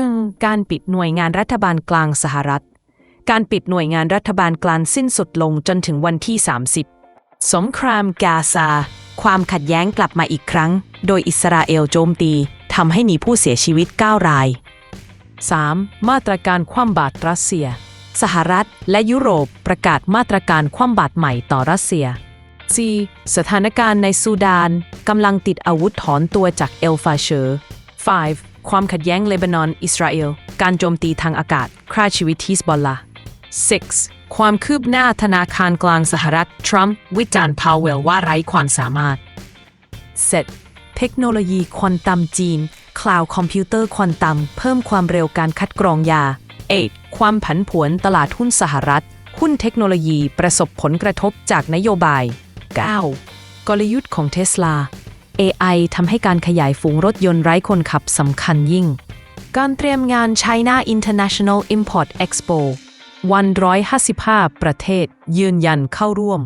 1. การปิดหน่วยงานรัฐบาลกลางสหรัฐ การปิดหน่วยงานรัฐบาลกลางสิ้นสุดลงจนถึงวันที่ 30 สงครามกาซา ความขัดแย้งกลับมาอีกครั้ง โดยอิสราเอลโจมตีทำให้มีผู้เสียชีวิต 9 ราย 3. มาตรการคว่ำบาตรรัสเซีย สหรัฐและยุโรปประกาศมาตรการคว่ำบาตรใหม่ต่อรัสเซีย 4. สถานการณ์ในซูดานกำลังติดอาวุธถอนตัวจากเอลฟาเชอร์ 5. ความขัดแย้งเลบานอน อิสราเอล การโจมตีทางอากาศฆ่าชีวิตฮิสบอลลา 6. ความคืบหน้าธนาคารกลางสหรัฐ ทรัมป์วิจารณ์พาวเวลว่าไร้ความสามารถ 7. เทคโนโลยีควอนตัมจีน คลาวด์คอมพิวเตอร์ควอนตัม เพิ่มความเร็วการคัดกรองยา 8. ความผันผวนตลาดหุ้นสหรัฐ หุ้นเทคโนโลยีประสบผลกระทบจากนโยบาย 9. กลยุทธ์ของเทสลา AI ทำให้การขยายฝูงรถยนต์ไร้คนขับสำคัญยิ่ง การเตรียมงาน China International Import Expo 155 ประเทศ ยืนยันเข้าร่วม